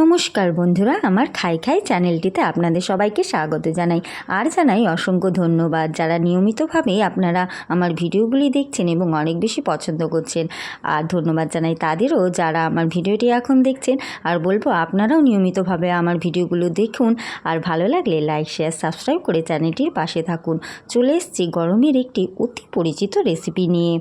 নমস্কার বন্ধুরা, আমার খাই খাই চ্যানেলটিতে আপনাদের সবাইকে স্বাগত জানাই। আর জানাই অসংখ্য ধন্যবাদ যারা নিয়মিতভাবে আপনারা আমার ভিডিওগুলি দেখছেন এবং অনেক বেশি পছন্দ করছেন। আর ধন্যবাদ জানাই তাদেরও যারা আমার ভিডিওটি এখন দেখছেন। আর বলব, আপনারাও নিয়মিতভাবে আমার ভিডিওগুলো দেখুন। আর ভালো লাগলে লাইক, শেয়ার, সাবস্ক্রাইব করে চ্যানেলটির পাশে থাকুন। চলে এসছি গরমের একটি অতি পরিচিত রেসিপি নিয়ে।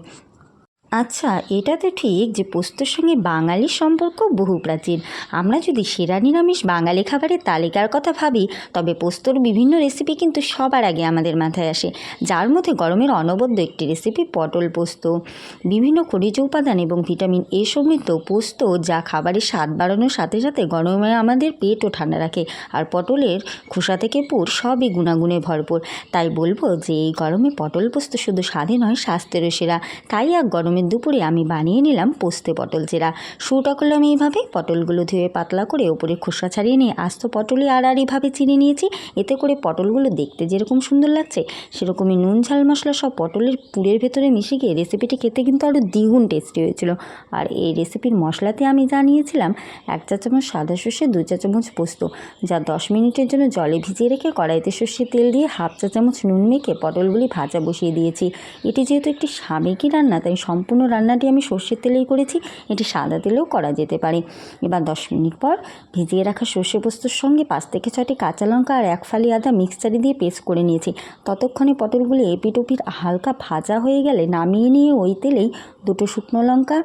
আচ্ছা এটা তো ঠিক যে পোস্তর সঙ্গে বাঙালির সম্পর্ক বহু প্রাচীন। আমরা যদি সেরা নিরামিষ বাঙালি খাবারের তালিকার কথা ভাবি, তবে পোস্তর বিভিন্ন রেসিপি কিন্তু সবার আগে আমাদের মাথায় আসে। যার মধ্যে গরমের অনবদ্য একটি রেসিপি পটল পোস্ত। বিভিন্ন খনিজ উপাদান এবং ভিটামিন এ সমৃদ্ধ পোস্ত যা খাবারের স্বাদ বাড়ানোর সাথে সাথে গরমে আমাদের পেটও ঠান্ডা রাখে আর পটলের খোসা থেকে পুর সবই গুণাগুণে ভরপুর। তাই বলব যে এই গরমে পটল পোস্ত শুধু স্বাদে নয়, স্বাস্থ্যেরও সেরা। তাই আর এক গরমের দুপুরে আমি বানিয়ে নিলাম পোস্তে পটল চেরা। শুরুটা করলাম এইভাবে, পটলগুলো ধুয়ে পাতলা করে ওপরে খোসা ছাড়িয়ে নিয়ে আস্ত পটলে আড়াআড়িভাবে চিনি নিয়েছি। এতে করে পটলগুলো দেখতে যেরকম সুন্দর লাগছে, সেরকমই নুন, ঝাল মশলা সব পটলের পুরের ভেতরে মিশে গিয়ে রেসিপিটি খেতে কিন্তু আরও দ্বিগুণ টেস্টি হয়েছিল। আর এই রেসিপির মশলাতে আমি জানিয়েছিলাম, এক চা চামচ সাদা সর্ষে, দু চা চামচ পোস্ত, যা দশ মিনিটের জন্য জলে ভিজিয়ে রেখে কড়াইতে সর্ষের তেল দিয়ে হাফ চা চামচ নুন মেখে পটলগুলি ভাজা বসিয়ে দিয়েছি। এটি যেহেতু একটি সাবেকি রান্না, তাই সম্পূর্ণ রান্নাটি আমি সর্ষের তেলেই করেছি, এটি সাদা তেলেও করা যেতে পারে। এবার দশ মিনিট পর ভিজিয়ে রাখা সর্ষে পোস্তর সঙ্গে পাঁচ থেকে ছটি কাঁচা লঙ্কা আর এক ফালি আদা মিক্সচারে দিয়ে পেস্ট করে নিয়েছি। ততক্ষণে পটলগুলি এপিটোপির হালকা ভাজা হয়ে গেলে নামিয়ে নিয়ে ওই তেলেই দুটো শুকনো লঙ্কা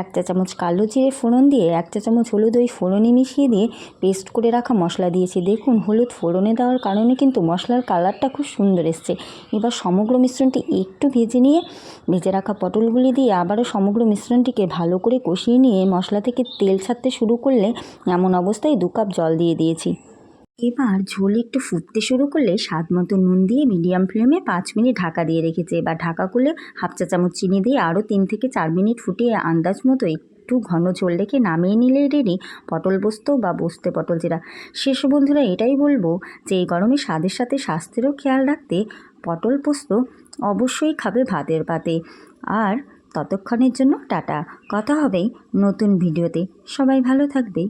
এক চা চামচ কালো জিরে ফোড়ন দিয়ে, এক চা চামচ হলুদ ওই ফোড়নে মিশিয়ে দিয়ে পেস্ট করে রাখা মশলা দিয়েছি। দেখুন, হলুদ ফোড়নে দেওয়ার কারণে কিন্তু মশলার কালারটা খুব সুন্দর এসছে। এবার সমগ্র মিশ্রণটি একটু ভেজে নিয়ে, ভেজে রাখা পটলগুলি দিয়ে আবারও সমগ্র মিশ্রণটিকে ভালো করে কষিয়ে নিয়ে মশলা থেকে তেল ছাড়তে শুরু করলে এমন অবস্থায় দু কাপ জল দিয়ে দিয়েছি। এবার ঝোল একটু ফুটতে শুরু করলে স্বাদ মতো নুন দিয়ে মিডিয়াম ফ্লেমে পাঁচ মিনিট ঢাকা দিয়ে রেখেছে। এবার ঢাকা করলে হাফ চা চামচ চিনি দিয়ে আরও তিন থেকে চার মিনিট ফুটিয়ে আন্দাজ মতো একটু ঘন ঝোল রেখে নামিয়ে নিলে রেডি পটল পোস্ত বা বস্তে পটল জিরা। শেষ বন্ধুরা, এটাই বলব যে এই গরমে স্বাদের সাথে স্বাস্থ্যেরও খেয়াল রাখতে পটল পোস্ত অবশ্যই খাবে ভাতের পাতে। আর ততক্ষণের জন্য টাটা। কথা হবে নতুন ভিডিওতে। সবাই ভালো থাকবে।